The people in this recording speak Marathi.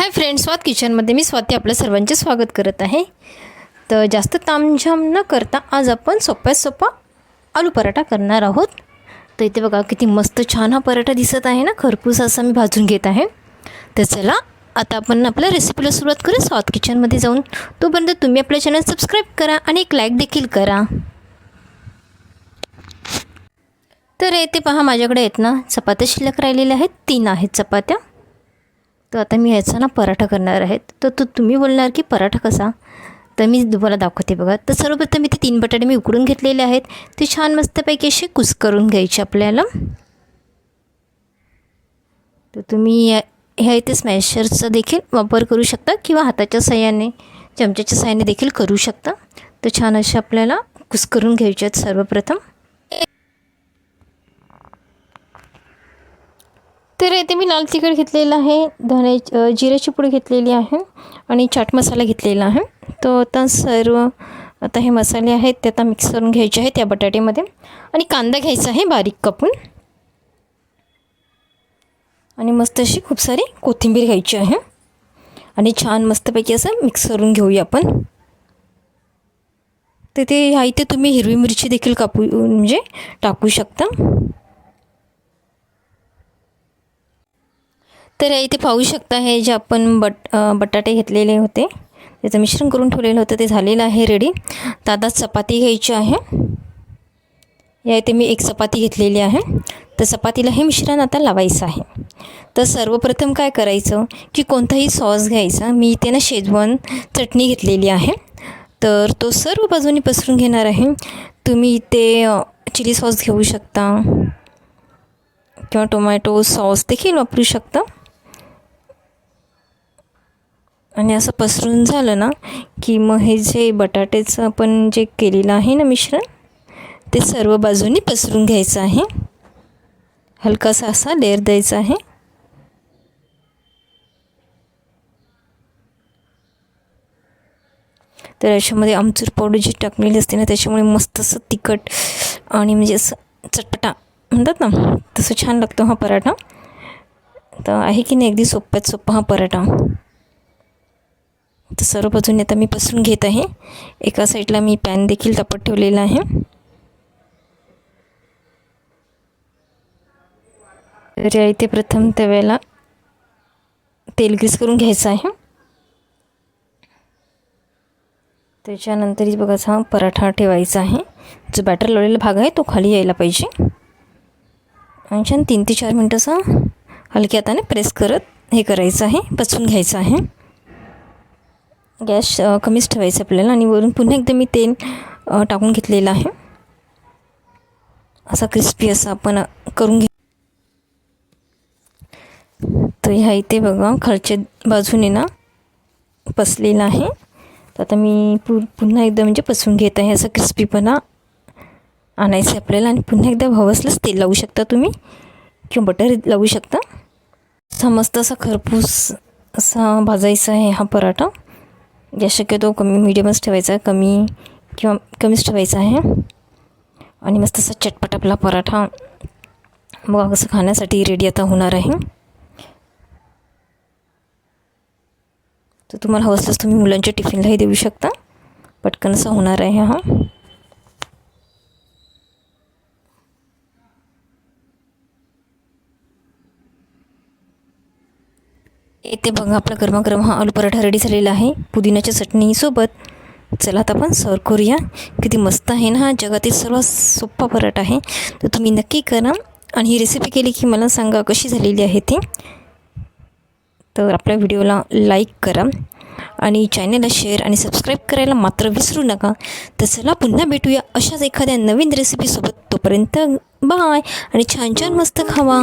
हाय फ्रेंड्स स्वात किचनमध्ये मी स्वाती आपलं सर्वांचे स्वागत करत आहे. तर जास्त तामझाम न करता आज आपण सोप्यात सोपा आलू पराठा करणार आहोत. तर इथे बघा किती मस्त छान हा पराठा दिसत आहे ना खरपूस असा मी भाजून घेत आहे. तर चला आता आपण आपल्या रेसिपीला सुरुवात करू. स्वात किचनमध्ये जाऊन तोपर्यंत तुम्ही आपलं चॅनल सबस्क्राईब करा आणि एक लाईक देखील करा. तर येते पहा माझ्याकडे आहेत ना चपात्या शिल्लक राहिलेल्या आहेत. तीन आहेत चपात्या. तर आता मी ह्याचा ना पराठा करणार आहेत तर तो तुम्ही बोलणार की पराठा कसा? तर मी तुम्हाला दाखवते बघा. तर सर्वप्रथम इथे तीन बटाटे मी उकडून घेतलेले आहेत. ते छान मस्तपैकी असे कुस करून घ्यायचे आपल्याला. तर तुम्ही या ह्या इथे स्मॅशरचा देखील वापर करू शकता किंवा हाताच्या साह्याने चमच्याच्या साह्याने देखील करू शकता. तर छान असे आपल्याला कुस करून घ्यायचे आहेत सर्वप्रथम. तर येथे मी लाल तिखट घेतलेलं आहे धने जिऱ्याची पूड घेतलेली आहे आणि चाट मसाला घेतलेला आहे. तो आता सर्व आता हे मसाले आहेत ते आता मिक्स करून घ्यायचे आहेत त्या बटाट्यामध्ये. आणि कांदा घ्यायचा आहे बारीक कापून. आणि मस्त अशी खूप सारी कोथिंबीर घ्यायची आहे. आणि छान मस्तपैकी असं मिक्स करून घेऊया आपण. तर ते ह्या इथे तुम्ही हिरवी मिरची देखील कापू म्हणजे टाकू शकता. तर इथे पाहू शकता हे जे आपण बट बटाटे घेतलेले होते त्याचं मिश्रण करून ठेवलेलं होतं ते झालेलं आहे रेडी तर आता चपाती घ्यायची आहे. या इथे मी एक चपाती घेतलेली आहे. तर चपातीला हे मिश्रण आता लावायचं आहे. तर सर्वप्रथम काय करायचं की कोणताही सॉस घ्यायचा. मी इथे ना शेजवान चटणी घेतलेली आहे. तर तो सर्व बाजूनी पसरून घेणार आहे. तुम्ही इथे चिली सॉस घेऊ शकता किंवा टोमॅटो सॉस देखील वापरू शकता. आणि असं पसरून झालं ना की मग हे जे बटाट्याचं आपण जे केलेलं आहे ना मिश्रण ते सर्व बाजूनी पसरून घ्यायचं आहे. हलकासा असा लेअर द्यायचा आहे. तर याच्यामध्ये आमचूर पावडर जी टाकलेली असते ना त्याच्यामुळे मस्त असं तिखट आणि म्हणजे असं चटपटा म्हणतात ना तसं छान लागतो हा पराठा. तर आहे की नाही अगदी सोप्यात सोपा हा पराठा. तर सर्व बाजूने आता मी पसरून घेत आहे. एका साईडला मी पॅन देखील तापत ठेवलेला आहे. तर या इथे प्रथम तव्याला तेल ग्रीस करून घ्यायचं आहे. त्याच्यानंतरही बघा हा पराठा ठेवायचा आहे. जो बॅटर लावलेला भाग आहे तो खाली यायला पाहिजे. आणि छान तीन ते चार मिनटं असा हलक्या हाताने प्रेस करत हे करायचं आहे पचवून घ्यायचं आहे. गॅस कमीच ठेवायचं आपल्याला आणि वरून पुन्हा एकदा मी तेल टाकून घेतलेलं आहे. असा क्रिस्पी असा आपण करून घे तर ह्या इथे बघा खालच्या बाजूने ना पसलेला आहे. तर आता मी पु पुन्हा एकदा म्हणजे पसवून घेत आहे. असा क्रिस्पीपणा आणायचं आहे आपल्याला आणि पुन्हा एकदा हवं तेल लावू शकता तुम्ही किंवा बटर लावू शकता. असा मस्त असा खरपूस असा भाजायचा आहे हा पराठा. गॅस शक्यतो कमी मिडियमच ठेवायचा आहे कमी किंवा कमीच ठेवायचा आहे. आणि मस्त असा चटपट आपला पराठा. बघा कसं खाण्यासाठी रेडी आता होणार आहे. तर तुम्हाला हवं असल्यास तुम्ही मुलांच्या टिफिनलाही देऊ शकता. पटकन असा होणार आहे हा. येते बघा आपला गरमागरम हा आलू पराठा रेडी झालेला आहे. पुदिन्याच्या चटणीसोबत चला आता आपण सर्व करूया. किती मस्त आहे ना हा जगातील सर्वात सोपा पराठा आहे. तर तुम्ही नक्की करा. आणि ही रेसिपी केली की मला सांगा कशी झालेली आहे ती. तर आपल्या व्हिडिओला लाईक करा. आणि चॅनलला शेअर आणि सबस्क्राईब करायला मात्र विसरू नका. तर चला पुन्हा भेटूया अशाच एखाद्या नवीन रेसिपीसोबत तोपर्यंत बाय आणि छान छान मस्त खावा.